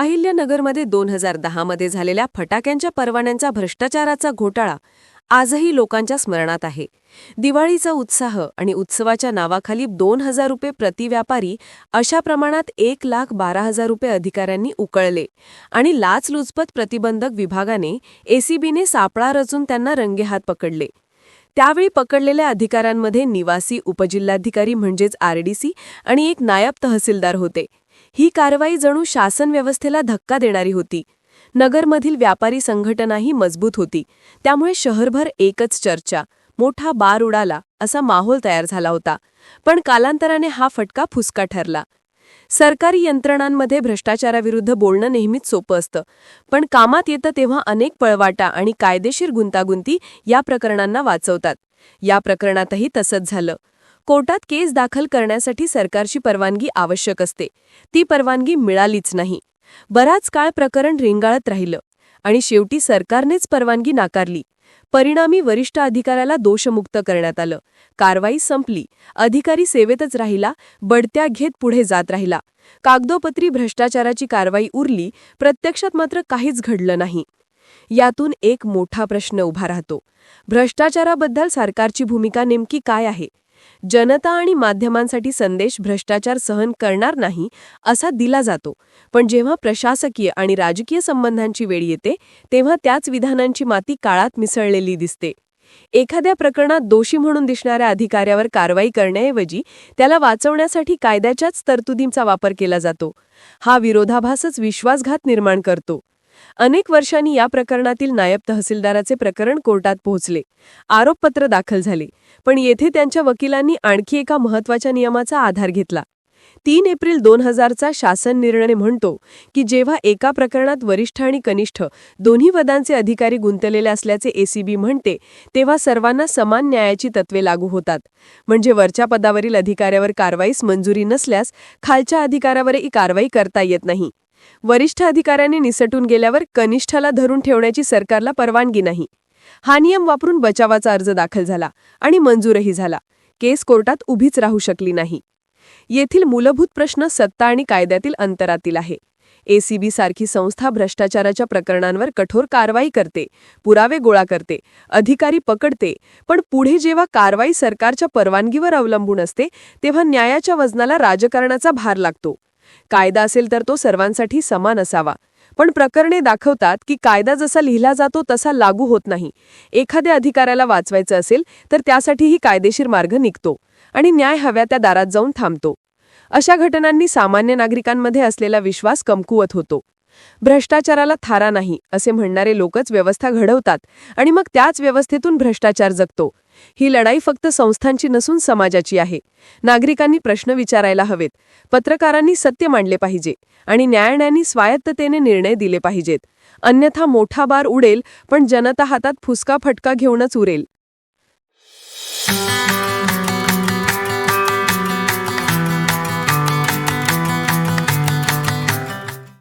अहिल्यानगरमध्ये दोन हजार दहामध्ये झालेल्या फटाक्यांच्या परवान्यांचा भ्रष्टाचाराचा घोटाळा आजही लोकांच्या स्मरणात आहे. दिवाळीचा उत्साह आणि उत्सवाच्या नावाखाली दोन हजार रुपये प्रति व्यापारी अशा प्रमाणात एक लाख बारा हजार रुपये अधिकाऱ्यांनी उकळले आणि लाचलुचपत प्रतिबंधक विभागाने एसीबीने सापळा रचून त्यांना रंगेहात पकडले. त्यावेळी पकडलेल्या अधिकाऱ्यांमध्ये निवासी उपजिल्हाधिकारी म्हणजेच आरडीसी आणि एक नायब तहसीलदार होते. ही कारवाई जणू शासन व्यवस्थेला धक्का देणारी होती. नगरमधील व्यापारी संघटनाही मजबूत होती. त्यामुळे शहरभर एकच चर्चा मोठा बार उडाला असा माहोल तयार झाला होता. पण कालांतराने हा फटका फुसका ठरला. सरकारी यंत्रणांमध्ये भ्रष्टाचाराविरुद्ध बोलणं नेहमीच सोपं असतं. पण कामात येतं तेव्हा अनेक पळवाटा आणि कायदेशीर गुंतागुंती या प्रकरणांना वाचवतात. या प्रकरणातही तसंच झालं. कोर्टात केस दाखल करण्यासाठी सरकारची परवानगी आवश्यक असते. ती परवानगी मिळालीच नाही. बराच काळ प्रकरण रिंगाळत राहिलं आणि शेवटी सरकारनेच परवानगी नाकारली. परिणामी वरिष्ठ अधिकाऱ्याला दोषमुक्त करण्यात आलं. कारवाई संपली. अधिकारी सेवेतच राहिला. बढत्या घेत पुढे जात राहिला. कागदोपत्री भ्रष्टाचाराची कारवाई उरली. प्रत्यक्षात मात्र काहीच घडलं नाही. यातून एक मोठा प्रश्न उभा राहतो. भ्रष्टाचाराबद्दल सरकारची भूमिका नेमकी काय आहे? जनता आणि माध्यमांसाठी संदेश भ्रष्टाचार सहन करणार नाही असा दिला जातो. पण जेव्हा प्रशासकीय आणि राजकीय संबंधांची वेळ येते तेव्हा त्याच विधानांची माती काळात मिसळलेली दिसते. एखाद्या प्रकरणात दोषी म्हणून दिसणाऱ्या अधिकाऱ्यावर कारवाई करण्याऐवजी त्याला वाचवण्यासाठी कायद्याच्याच तरतुदींचा वापर केला जातो. हा विरोधाभासच विश्वासघात निर्माण करतो. अनेक वर्षांनी या प्रकरणातील नायब तहसीलदाराचे प्रकरण कोर्टात पोहोचले. आरोपपत्र दाखल झाले. पण येथे त्यांच्या वकिलांनी आणखी एका महत्त्वाच्या नियमाचा आधार घेतला. तीन एप्रिल दोन हजारचा शासन निर्णय म्हणतो की जेव्हा एका प्रकरणात वरिष्ठ आणि कनिष्ठ दोन्ही पदांचे अधिकारी गुंतलेले असल्याचे एसीबी म्हणते तेव्हा सर्वांना समान न्यायाची तत्वे लागू होतात. म्हणजे वरच्या पदावरील अधिकाऱ्यावर कारवाईस मंजुरी नसल्यास खालच्या अधिकाऱ्यावरही कारवाई करता येत नाही. वरिष्ठ अधिकाऱ्यांनी निसटून गेल्यावर कनिष्ठाला धरून ठेवण्याची सरकारला परवानगी नाही. हा नियम वापरून बचावाचा अर्ज दाखल झाला आणि मंजूरही झाला. केस कोर्टात उभीच राहू शकली नाही. येथील मूलभूत प्रश्न सत्ता आणि कायद्यातील अंतरातील आहे. एसीबी सारखी संस्था भ्रष्टाचाराच्या प्रकरणांवर कठोर कारवाई करते पुरावे गोळा करते अधिकारी पकडते पण पुढे जेव्हा कारवाई सरकारच्या परवानगीवर अवलंबून असते तेव्हा न्यायाच्या वजनाला राजकारणाचा भार लागतो. कायदा असेल तर तो सर्वांसाठी समान असावा. पण प्रकरणे दाखवतात की कायदा जसा लिहिला जातो तसा लागू होत नाही. एखाद्या अधिकाऱ्याला वाचवायचं असेल तर त्यासाठीही कायदेशीर मार्ग निघतो आणि न्याय हव्या त्या दारात जाऊन थांबतो. अशा घटनांनी सामान्य नागरिकांमध्ये असलेला विश्वास कमकुवत होतो. भ्रष्टाचाराला थारा नाही असे म्हणणारे लोकच व्यवस्था घडवतात आणि मग त्याच व्यवस्थेतून भ्रष्टाचार जगतो. ही लढाई फक्त संस्थांची नसून समाजाची आहे. नागरिकांनी प्रश्न विचारायला हवेत. पत्रकारांनी सत्य मांडले पाहिजे आणि न्यायालयांनी स्वायत्ततेने निर्णय दिले पाहिजेत. अन्यथा मोठा बार उडेल पण जनता हातात फुसका फटका घेऊनच उरेल.